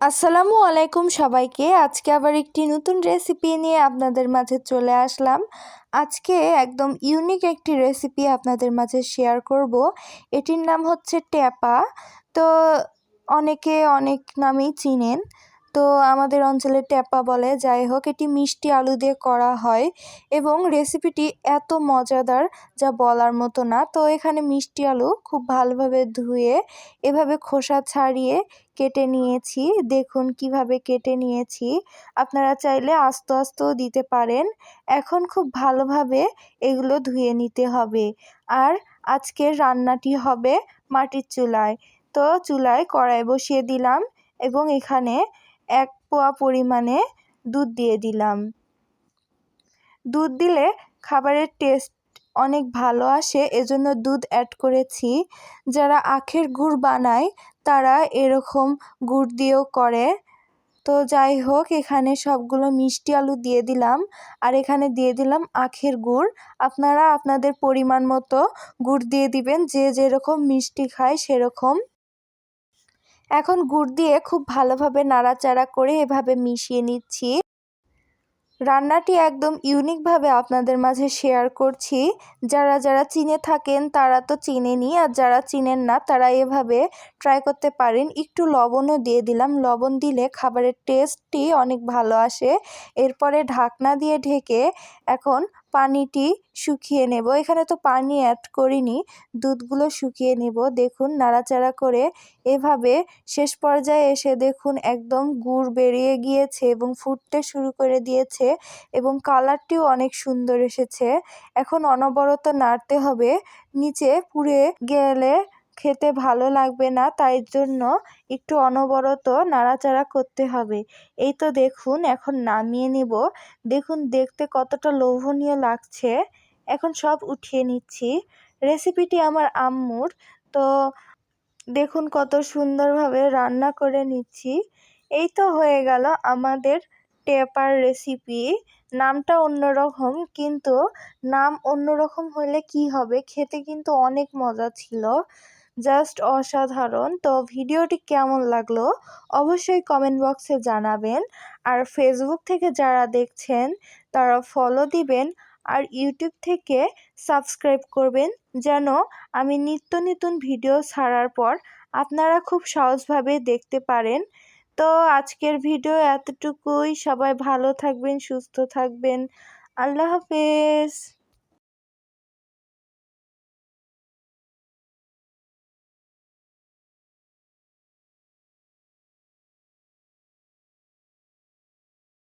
আসসালামু আলাইকুম সবাইকে। আজকে আবার একটি নতুন রেসিপি নিয়ে আপনাদের মাঝে চলে আসলাম। আজকে একদম ইউনিক একটি রেসিপি আপনাদের মাঝে শেয়ার করব। এটির নাম হচ্ছে ট্যাপা। তো অনেকে অনেক নামেই চিনেন। তো আমাদের অঞ্চলে ট্যাপা বলে। যাই হোক, এটি মিষ্টি আলু দিয়ে করা হয় এবং রেসিপিটি এত মজাদার যা বলার মতো না। তো এখানে মিষ্টি আলু খুব ভালোভাবে ধুয়ে, এভাবে খোসা ছাড়িয়ে কেটে নিয়েছি। দেখুন কীভাবে কেটে নিয়েছি। আপনারা চাইলে আস্ত আস্তেও দিতে পারেন। এখন খুব ভালোভাবে এগুলো ধুয়ে নিতে হবে। আর আজকের রান্নাটি হবে মাটির চুলায়। তো চুলায় কড়াই বসিয়ে দিলাম এবং এখানে এক পোয়া পরিমাণে দুধ দিয়ে দিলাম। দুধ দিলে খাবারের টেস্ট অনেক ভালো আসে, এজন্য দুধ অ্যাড করেছি। যারা আখের গুড় বানায়, তারা এরকম গুড় দিয়েও করে। তো যাই হোক, এখানে সবগুলো মিষ্টি আলু দিয়ে দিলাম। আর এখানে দিয়ে দিলাম আখের গুড়। আপনারা আপনাদের পরিমাণ মতো গুড় দিয়ে দিবেন। যে যেরকম মিষ্টি খায়, সেরকম এখন গুড় দিয়ে খুব ভালোভাবে নাড়াচাড়া করে এভাবে মিশিয়ে নিচ্ছি। রান্নাটি একদম ইউনিকভাবে আপনাদের মাঝে শেয়ার করছি। যারা যারা চিনে থাকেন তারা তো চিনেনি আর যারা চিনেন না তারা এভাবে ট্রাই করতে পারেন। একটু লবণও দিয়ে দিলাম। লবণ দিলে খাবারের টেস্টটি অনেক ভালো আসে। এরপরে ঢাকনা দিয়ে ঢেকে এখন পানিটি শুকিয়ে নেব। এখানে তো পানি অ্যাড করিনি, দুধগুলো শুকিয়ে নেব। দেখুন, নাড়াচাড়া করে এভাবে শেষ পর্যায়ে এসে দেখুন একদম গুড় বেরিয়ে গিয়েছে এবং ফুটতে শুরু করে দিয়েছে এবং কালারটিও অনেক সুন্দর এসেছে। এখন অনবরত নাড়তে হবে, নিচে পুড়ে গেলে খেতে ভালো লাগবে না, তাই জন্য একটু অনবরত নাড়াচাড়া করতে হবে। এই তো দেখুন, এখন নামিয়ে নিব। দেখুন, দেখতে কতটা লোভনীয় লাগছে। এখন সব উঠিয়ে নিচ্ছি। রেসিপিটি আমার আম্মুর। তো দেখুন, কত সুন্দরভাবে রান্না করে নিচ্ছি। এই তো হয়ে গেল আমাদের টেপার রেসিপি। নামটা অন্যরকম, কিন্তু নাম অন্যরকম হলে কি হবে? খেতে কিন্তু অনেক মজা ছিল। জাস্ট অসাধারণ। তো ভিডিওটি কেমন লাগল অবশ্যই কমেন্ট বক্সে জানাবেন। আর ফেসবুক থেকে যারা দেখছেন, তারা ফলো দিবেন আর ইউটিউব থেকে সাবস্ক্রাইব করবেন যেন আমি নিত্য নতুন ভিডিও ছাড়ার পর আপনারা খুব সহজভাবে দেখতে পারেন। তো আজকের ভিডিও এতটুকুই। সবাই ভালো থাকবেন, সুস্থ থাকবেন। আল্লাহ হাফেজ।